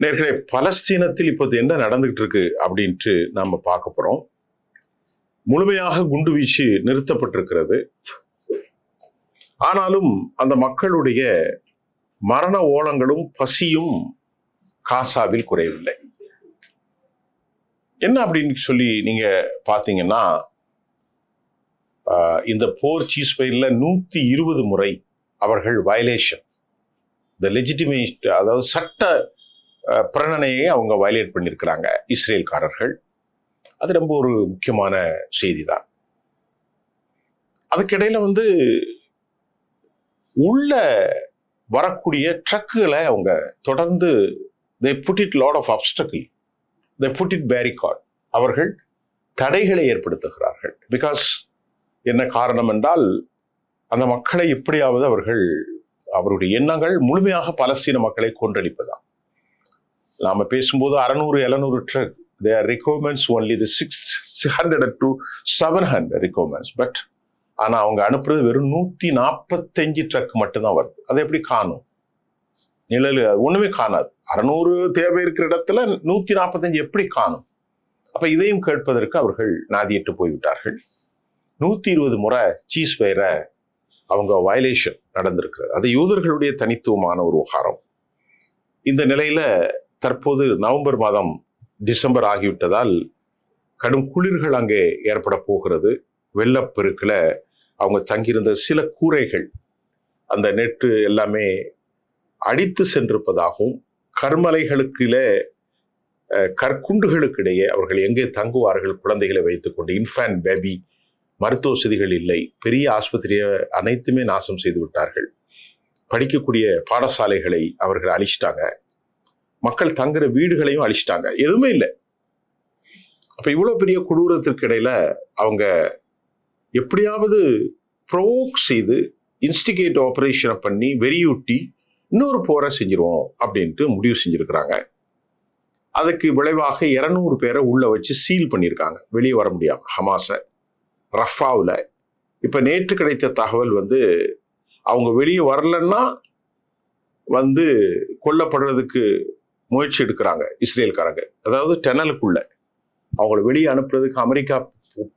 நேர்களே பலஸ்தீனத்தில் இப்போது என்ன நடந்துகிட்டு இருக்கு அப்படின்ட்டு நாம் பார்க்க போகிறோம் முழுமையாக குண்டு வீச்சு நிறுத்தப்பட்டிருக்கிறது. ஆனாலும் அந்த மக்களுடைய மரண ஓலங்களும் பசியும் காசாவில் குறையவில்லை. என்ன அப்படின்னு சொல்லி நீங்க பார்த்தீங்கன்னா இந்த போர் சீஸ் பயிரில் இருபது முறை அவர்கள் வயலேஷன் த லெஜிட்டிமேட் அதாவது சட்ட பிரணனையை அவங்க வயலேட் பண்ணியிருக்கிறாங்க இஸ்ரேல்காரர்கள். அது ரொம்ப ஒரு முக்கியமான செய்தி தான் அதுக்கிடையில் வந்து உள்ள வரக்கூடிய ட்ரக்குகளை அவங்க தொடர்ந்து they put it lot of obstacle they put it barricade அவர்கள் தடைகளை ஏற்படுத்துகிறார்கள். பிகாஸ் என்ன காரணம் என்றால் அந்த மக்களை எப்படியாவது அவர்கள் அவருடைய எண்ணங்கள் முழுமையாக பலஸ்தீன மக்களை கொன்றளிப்பதா நாம் பேசும்போது அறநூறு எழுநூறு truck their requirements only the six hundred to seven hundred requirements but ஆனால் அவங்க அனுப்புறது வெறும் நூற்றி நாற்பத்தஞ்சு ட்ரக் மட்டும்தான் வருது. அதை எப்படி காணும்? நிழல் ஒன்றுமே காணாது. அறநூறு தேவை இருக்கிற இடத்துல நூற்றி நாற்பத்தஞ்சு எப்படி காணும்? அப்போ இதையும் கேட்பதற்கு அவர்கள் நாதியிட்டு போய்விட்டார்கள். நூற்றி இருபது முறை சீஸ் பெயரை அவங்க வயலேஷன் நடந்திருக்கிறது. அது யூதர்களுடைய தனித்துவமான ஒரு விவகாரம். இந்த நிலையில தற்போது நவம்பர் மாதம் டிசம்பர் ஆகிவிட்டதால் கடும் குளிர்கள் அங்கே ஏற்பட போகிறது. வெள்ளப்பெருக்கில் அவங்க தங்கியிருந்த சில கூரைகள் அந்த நெட்டு எல்லாமே அடித்து சென்றிருப்பதாகவும் கர்மலைகளுக்குல கற்குண்டுகளுக்கிடையே அவர்கள் எங்கே தங்குவார்கள் குழந்தைகளை வைத்துக்கொண்டு இன்ஃபேன்ட் பேபி மருத்துவ வசதிகள் இல்லை பெரிய ஆஸ்பத்திரியை அனைத்துமே நாசம் செய்து விட்டார்கள். படிக்கக்கூடிய பாடசாலைகளை அவர்கள் அழிச்சிட்டாங்க. மக்கள் தங்குற வீடுகளையும் அழிச்சிட்டாங்க. எதுவுமே இல்லை. அப்போ இவ்வளோ பெரிய கொடூரத்திற்கு இடையில அவங்க எப்படியாவது ப்ரோக் செய்து இன்ஸ்டிகேட் ஆப்ரேஷனை பண்ணி வெறியூட்டி இன்னொரு போரை செஞ்சிருவோம் அப்படின்ட்டு முடிவு செஞ்சுருக்கிறாங்க. அதுக்கு விளைவாக இரநூறு பேரை உள்ளே வச்சு சீல் பண்ணியிருக்காங்க வெளியே வர முடியாம. ஹமாஸை ரஃபாவில். இப்போ நேற்று கிடைத்த தகவல் வந்து அவங்க வெளியே வரலன்னா வந்து கொல்லப்படுறதுக்கு முயற்சி எடுக்கிறாங்க இஸ்ரேல்காரங்க. அதாவது டெனலுக்குள்ள. அவங்கள வெளியே அனுப்புறதுக்கு அமெரிக்கா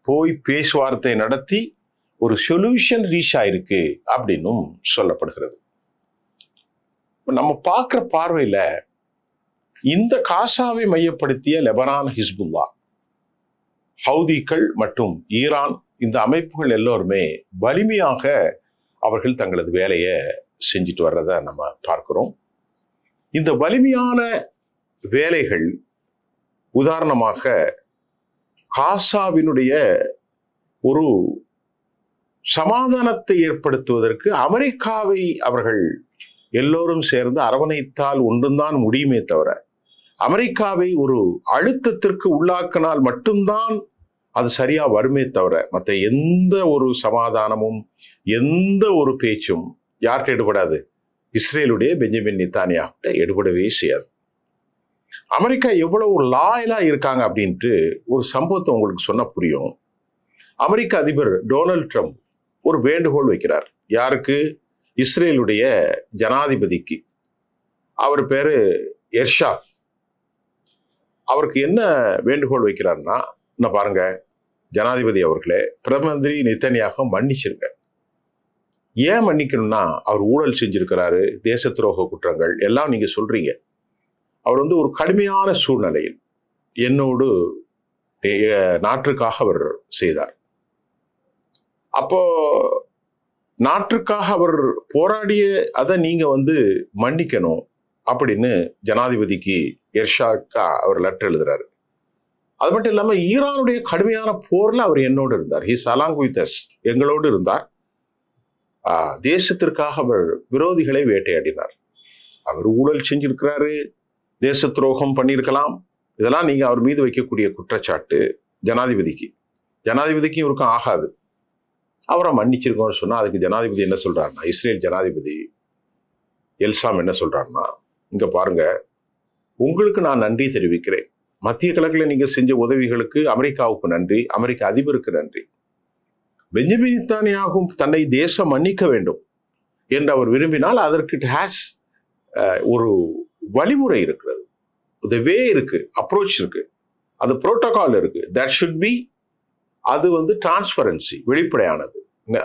போய் பேச்சுவார்த்தை நடத்தி ஒரு சொல்யூஷன் ரீச் ஆயிருக்கு அப்படின்னும் சொல்லப்படுகிறது. நம்ம பார்க்குற பார்வையில் இந்த காசாவை மையப்படுத்திய லெபனான் ஹிஸ்புல்லா ஹவுதிகள் மற்றும் ஈரான் இந்த அமைப்புகள் எல்லோருமே வலிமையாக அவர்கள் தங்களது வேலையை செஞ்சுட்டு வர்றதை நம்ம பார்க்கிறோம். இந்த வலிமையான வேலைகள் உதாரணமாக காசாவினுடைய ஒரு சமாதானத்தை ஏற்படுத்துவதற்கு அமெரிக்காவை அவர்கள் எல்லோரும் சேர்ந்து அரவணைத்தால் ஒன்றுந்தான் முடியுமே தவிர அமெரிக்காவை ஒரு அழுத்தத்திற்கு உள்ளாக்கினால் மட்டும்தான் அது சரியா வருமே தவிர மற்ற எந்த ஒரு சமாதானமும் எந்த ஒரு பேச்சும் யார்கிட்ட எடுபடாது இஸ்ரேலுடைய பெஞ்சமின் நித்தானியாகிட்ட எடுபடவே செய்யாது. அமெரிக்கா எவ்வளவு லாயலாக இருக்காங்க அப்படின்ட்டு ஒரு சம்பவத்தை உங்களுக்கு சொன்ன புரியும். அமெரிக்க அதிபர் டொனால்ட் ட்ரம்ப் ஒரு வேண்டுகோள் வைக்கிறார். யாருக்கு? இஸ்ரேலுடைய ஜனாதிபதிக்கு. அவர் பேர் எர்ஷா அவருக்கு என்ன வேண்டுகோள் வைக்கிறார்னா என்ன பாருங்க ஜனாதிபதி அவர்களே பிரதமந்திரி நித்தனியாக மன்னிச்சிருங்க. ஏன் மன்னிக்கணும்னா அவர் ஊழல் செஞ்சிருக்கிறாரு தேச துரோக குற்றங்கள் எல்லாம் நீங்க சொல்றீங்க. அவர் வந்து ஒரு கடுமையான சூழ்நிலையில் என்னோடு நாட்டிற்காக அவர் செய்தார். அப்போ நாட்டிற்காக அவர் போராடிய அதை நீங்க வந்து மன்னிக்கணும் அப்படின்னு ஜனாதிபதிக்கு எர்ஷாக்கா அவர் லெட்டர் எழுதுறாரு. அது மட்டும் இல்லாமல் ஈரானுடைய கடுமையான போர்ல அவர் என்னோடு இருந்தார். ஹிஸ் அலாங் வித் அஸ் எங்களோடு இருந்தார். தேசத்திற்காக அவர் விரோதிகளை வேட்டையாடினார். அவர் ஊழல் செஞ்சிருக்கிறாரு தேச துரோகம் பண்ணியிருக்கலாம். இதெல்லாம் நீங்கள் அவர் மீது வைக்கக்கூடிய குற்றச்சாட்டு ஜனாதிபதிக்கு. ஜனாதிபதிக்கு இவருக்கும் ஆகாது. அவரை மன்னிச்சிருக்கோம்னு சொன்னால் அதுக்கு ஜனாதிபதி என்ன சொல்கிறாருன்னா இஸ்ரேல் ஜனாதிபதி எல்சாம் என்ன சொல்கிறாருன்னா இங்கே பாருங்க உங்களுக்கு நான் நன்றி தெரிவிக்கிறேன். மத்திய கிழக்கில் நீங்கள் செஞ்ச உதவிகளுக்கு அமெரிக்காவுக்கு நன்றி அமெரிக்க அதிபருக்கு நன்றி. பெஞ்சமின் தன்னை தேசம் மன்னிக்க வேண்டும் என்று அவர் விரும்பினால் அதற்கு ஹேஸ் ஒரு வழிமுறை இருக்கிறது. த வே இருக்கு அப்ரோச் இருக்கு. அது புரோட்டோகால் இருக்கு. தட் ஷுட் பி அது வந்து டிரான்ஸ்பரன்சி வெளிப்படையானது.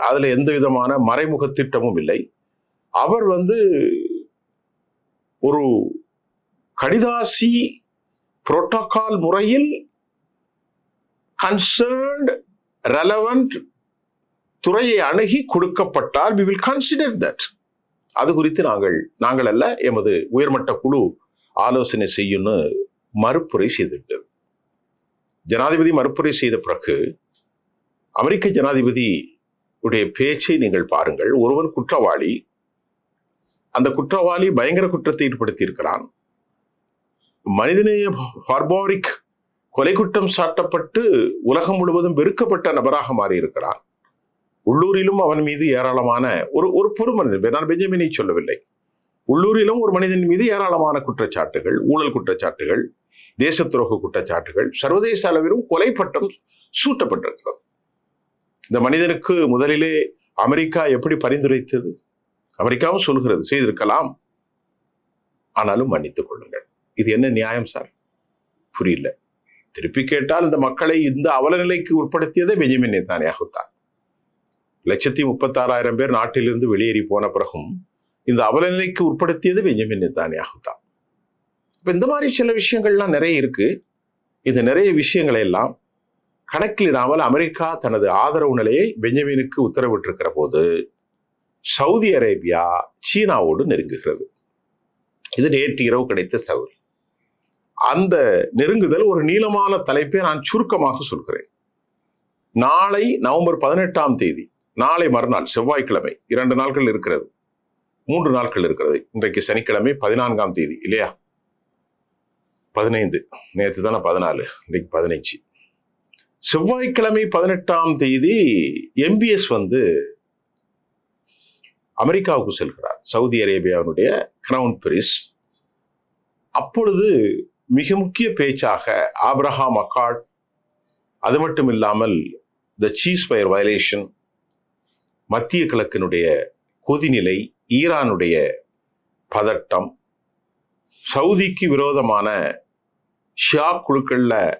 அதில் எந்த விதமான மறைமுக திட்டமும் இல்லை. அவர் வந்து ஒரு கடிதாசி புரோட்டோகால் முறையில் கன்சர்ன்ட் ரெலவெண்ட் துறையை அணுகி கொடுக்கப்பட்டால் வி வில் கன்சிடர் தட் அது குறித்து நாங்கள் நாங்கள் அல்ல எமது உயர்மட்ட குழு ஆலோசனை செய்யும்னு மறுப்புரை செய்துவிட்டது ஜனாதிபதி மறுப்புரை செய்த பிறகு அமெரிக்க ஜனாதிபதி உடைய பேச்சை நீங்கள் பாருங்கள். ஒருவன் குற்றவாளி அந்த குற்றவாளி பயங்கர குற்றத்தை ஈடுபடுத்தியிருக்கிறான் மனிதநேய பார்பாரிக் கொலை குற்றம் சாட்டப்பட்டு உலகம் முழுவதும் வெறுக்கப்பட்ட நபராக மாறி இருக்கிறான் உள்ளூரிலும் அவன் மீது ஏராளமான ஒரு ஒரு பொறுமனிதன் நான் பெஞ்சமினை சொல்லவில்லை. உள்ளூரிலும் ஒரு மனிதன் மீது ஏராளமான குற்றச்சாட்டுகள் ஊழல் குற்றச்சாட்டுகள் தேச துரோக குற்றச்சாட்டுகள் சர்வதேச அளவிலும் கொலை பட்டம் சூட்டப்பட்டிருக்கிறது. இந்த மனிதனுக்கு முதலிலே அமெரிக்கா எப்படி பரிந்துரைத்தது? அமெரிக்காவும் சொல்கிறது செய்திருக்கலாம். ஆனாலும் மன்னித்துக் கொள்ளுங்கள். இது என்ன நியாயம் சார்? புரியல. திருப்பி கேட்டால் இந்த மக்களை இந்த அவல நிலைக்கு உட்படுத்தியதே பெஞ்சமின் நேதானியாகத்தான். லட்சத்தி முப்பத்தாறாயிரம் பேர் நாட்டிலிருந்து வெளியேறி போன பிறகும் இந்த அவலநிலைக்கு உட்படுத்தியது பெஞ்சமின் இந்தானேயாகும்தான் இப்போ இந்த மாதிரி சில விஷயங்கள்லாம் நிறைய இருக்கு. இந்த நிறைய விஷயங்களை எல்லாம் கணக்கிலிடாமல் அமெரிக்கா தனது ஆதரவு நிலையை பெஞ்சமினுக்கு உத்தரவிட்டிருக்கிற போது சவுதி அரேபியா சீனாவோடு நெருங்குகிறது. இது நேற்று இரவு கிடைத்த தகவல். அந்த நெருங்குதல் ஒரு நீளமான தலைப்பை நான் சுருக்கமாக சொல்கிறேன். நாளை நவம்பர் பதினெட்டாம் தேதி நாளை மறுநாள் செவ்வாய்க்கிழமை இரண்டு நாட்கள் இருக்கிறது. மூன்று நாட்கள் இருக்கிறது. இன்றைக்கு சனிக்கிழமை பதினான்காம் தேதி இல்லையா? பதினைந்து. நேற்று தானே பதினாலு. இன்றைக்கு பதினைஞ்சு. செவ்வாய்க்கிழமை பதினெட்டாம் தேதி எம்பிஎஸ் வந்து அமெரிக்காவுக்கு செல்கிறார். சவுதி அரேபியாவினுடைய கிரவுன் பிரிஸ் அப்பொழுது மிக முக்கிய பேச்சாக ஆப்ரஹாம் அக்காட் அது மட்டும் இல்லாமல் த சீஸ் ஃபயர் வயலேஷன் மத்திய கிழக்கினுடைய கொதிநிலை ஈரானுடைய பதட்டம் சவுதிக்கு விரோதமான ஷியா குழுக்கள்ல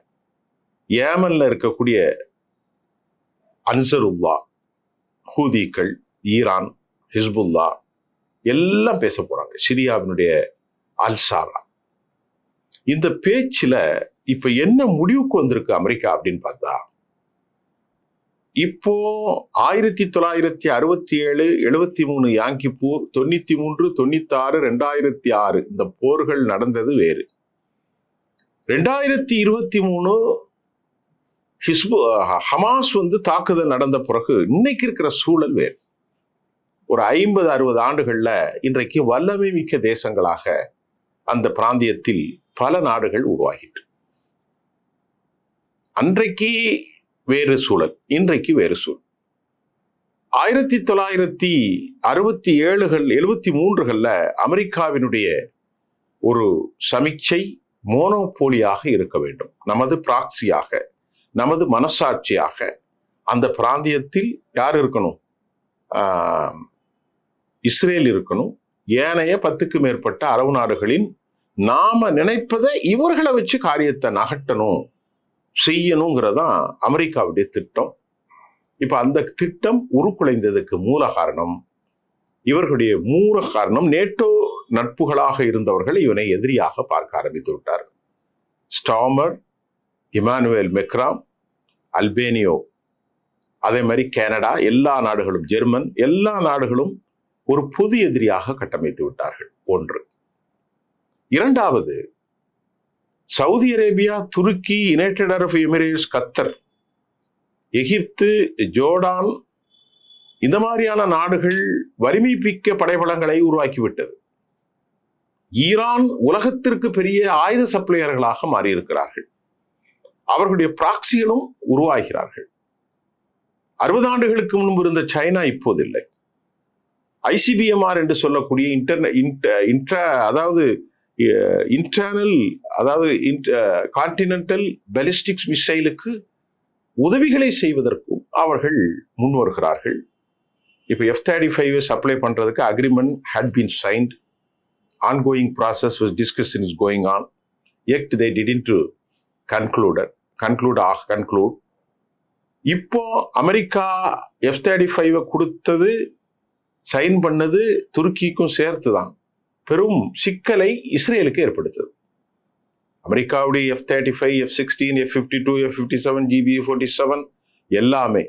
ஏமனில் இருக்கக்கூடிய அன்சருல்லா ஹூதிக்கள் ஈரான் ஹிஸ்புல்லா எல்லாம் பேச போறாங்க. சிரியாவினுடைய அல்சாரா. இந்த பேச்சுல இப்ப என்ன முடிவுக்கு வந்திருக்கு அமெரிக்கா அப்படின்னு பார்த்தா இப்போ ஆயிரத்தி தொள்ளாயிரத்தி அறுபத்தி ஏழு எழுபத்தி மூணு யாங்கி போர் தொண்ணூத்தி மூன்று தொண்ணூத்தி ஆறு ரெண்டாயிரத்தி ஆறு இந்த போர்கள் நடந்தது வேறு. ரெண்டாயிரத்தி இருபத்தி மூணு ஹிஸ்பு ஹமாஸ் வந்து தாக்குதல் நடந்த பிறகு இன்னைக்கு இருக்கிற சூழல் வேறு. ஒரு ஐம்பது அறுபது ஆண்டுகள்ல இன்றைக்கு வல்லமை மிக்க தேசங்களாக அந்த பிராந்தியத்தில் பல நாடுகள் உருவாகிட்டு. அன்றைக்கு வேறு சூழல். இன்றைக்கு வேறு சூழல். ஆயிரத்தி தொள்ளாயிரத்தி அறுபத்தி ஏழுகள் எழுபத்தி மூன்றுகளில் அமெரிக்காவினுடைய ஒரு சமிச்சை மோனோபோலியாக இருக்க வேண்டும். நமது பிராக்சியாக நமது மனசாட்சியாக அந்த பிராந்தியத்தில் யார் இருக்கணும்? இஸ்ரேல் இருக்கணும். ஏனைய பத்துக்கு மேற்பட்ட அரபு நாடுகளின் நாம நினைப்பதை இவர்களை வச்சு காரியத்தை நகட்டணும் செய்யணுங்கிறதான் அமெரிக்காவுடைய திட்டம். இப்போ அந்த திட்டம் உருக்குலைந்ததுக்கு மூல காரணம் இவர்களுடைய மூல காரணம் நேட்டோ நட்புகளாக இருந்தவர்கள் இவனை எதிரியாக பார்க்க ஆரம்பித்து விட்டார்கள் ஸ்டாமர் இமானுவேல் மெக்ராம் அல்பேனியோ அதே மாதிரி கனடா எல்லா நாடுகளும் ஜெர்மன் எல்லா நாடுகளும் ஒரு பொது எதிரியாக கட்டமைத்து விட்டார்கள். ஒன்று. இரண்டாவது சவுதி அரேபியா துருக்கி யுனைடெட் அரப் எமிரேட்ஸ் கத்தர் எகிப்து ஜோர்டான் இந்த மாதிரியான நாடுகள் வலிமைப்பிக்க படைபலங்களை உருவாக்கிவிட்டது. ஈரான் உலகத்திற்கு பெரிய ஆயுத சப்ளையர்களாக மாறியிருக்கிறார்கள். அவர்களுடைய பிராக்சிகளும் உருவாகிறார்கள். அறுபது ஆண்டுகளுக்கு முன்பு இருந்த சைனா இப்போதில்லை ஐசிபிஎம்ஆர் என்று சொல்லக்கூடிய இன்டர்நெ இன்ட்ரா அதாவது இன்டர்னல் அதாவது கான்டினென்டல் பெலிஸ்டிக்ஸ் மிசைலுக்கு உதவிகளை செய்வதற்கும் அவர்கள் முன் வருகிறார்கள் இப்போ எஃப் தேர்ட்டி ஃபைவ் சப்ளை பண்ணுறதுக்கு agreement had been signed ongoing process was discussion is going on act they didn't to concluded conclude ஆக கன்க்ளூட் இப்போ அமெரிக்கா எஃப் தேர்ட்டி ஃபைவை கொடுத்தது சைன் பண்ணது துருக்கிக்கும் சேர்த்து தான் பெரும் சிக்கலை இஸ்ரேலுக்கு ஏற்படுத்தது. அமெரிக்காவுடைய F thirty five F sixteen F fifty two F fifty seven GP forty seven எல்லாமே.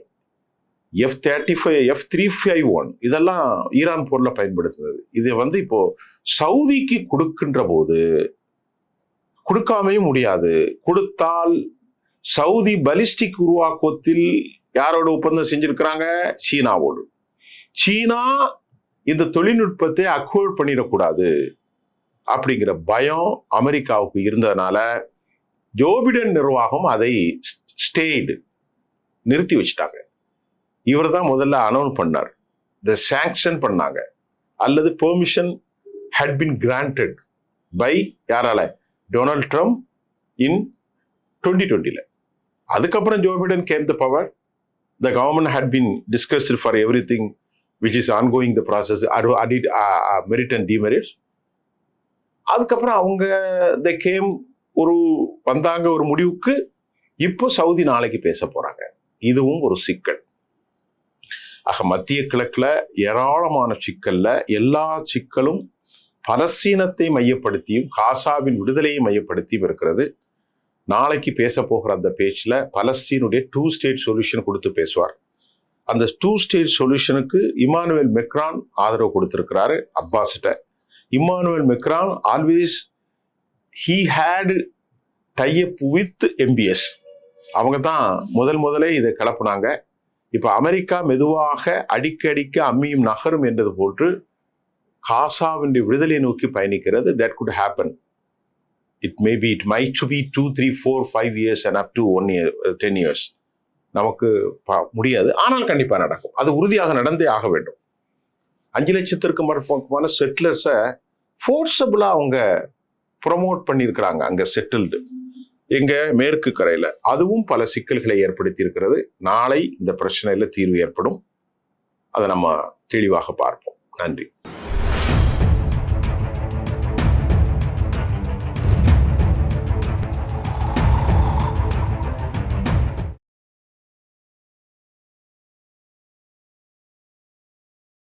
F thirty five F three five one இதெல்லாம் ஈரான் போரில் பயன்படுத்துனது. இது வந்து இப்போ சவுதிக்கு கொடுக்கின்ற போது கொடுக்காமையும் முடியாது. கொடுத்தால் சவுதி பலிஸ்டிக் உருவாக்கத்தில் யாரோட ஒப்பந்தம் செஞ்சிருக்கிறாங்க? சீனாவோடு. சீனா இந்த தொழில்நுட்பத்தை அக்வர்ட் பண்ணிடக்கூடாது அப்படிங்கிற பயம் அமெரிக்காவுக்கு இருந்ததுனால ஜோபிடன் நிர்வாகம் அதை ஸ்டேடு நிறுத்தி வச்சிட்டாங்க. இவர் தான் முதல்ல அனௌன்ஸ் பண்ணார். த சாங்ஷன் பண்ணாங்க. அல்லது permission had been granted by யாரால? டொனால்ட் ட்ரம்ப் இன் டுவெண்ட்டி டுவெண்ட்டியில் அதுக்கப்புறம் Joe Biden came the power the government had been discussed for every thing which is ongoing the process audit merit and demerits அதுக்கப்புறம் அவங்க the game ஒரு வந்தாங்க ஒரு முடிவுக்கு இப்போ சவுதி நாளைக்கு பேச போகிறாங்க இதுவும் ஒரு சிக்கல். ஆக மத்திய கிழக்கில் ஏராளமான சிக்கலில் எல்லா சிக்கலும் பலஸ்தீனத்தை மையப்படுத்தியும் காசாவின் விடுதலையை மையப்படுத்தியும் இருக்கிறது. நாளைக்கு பேச போகிற அந்த பேச்சில் பலஸ்தீனுடைய டூ ஸ்டேட் சொல்யூஷன் கொடுத்து பேசுவார். அந்த டூ ஸ்டேட் சொல்யூஷனுக்கு இமானுவேல் மெக்ரான் ஆதரவு கொடுத்திருக்கிறாரு அப்பாஸ்கிட்ட Emmanuel Macron always he had tie up with MBS அவங்க தான் முதல் முதலே இதை கிளப்புனாங்க. இப்போ அமெரிக்கா மெதுவாக அடிக்கடிக்க அம்மியும் நகரும் என்றது போன்று காசாவின் விடுதலை நோக்கி பயணிக்கிறது. That could happen it may be it might to be two three four five years and up to one year ten years நமக்கு முடியாது. ஆனால் கண்டிப்பாக நடக்கும். அது உறுதியாக நடந்தே ஆக வேண்டும். அஞ்சு லட்சத்திற்கு மறுபக்கமான செட்டிலர்ஸை ஃபோர்ஸபுளாக அவங்க ப்ரொமோட் பண்ணியிருக்கிறாங்க அங்கே செட்டில்டு எங்கள் மேற்கு கரையில். அதுவும் பல சிக்கல்களை ஏற்படுத்தி இருக்கிறது நாளை இந்த பிரச்சனையில் தீர்வு ஏற்படும். அதை நம்ம தெளிவாக பார்ப்போம். நன்றி.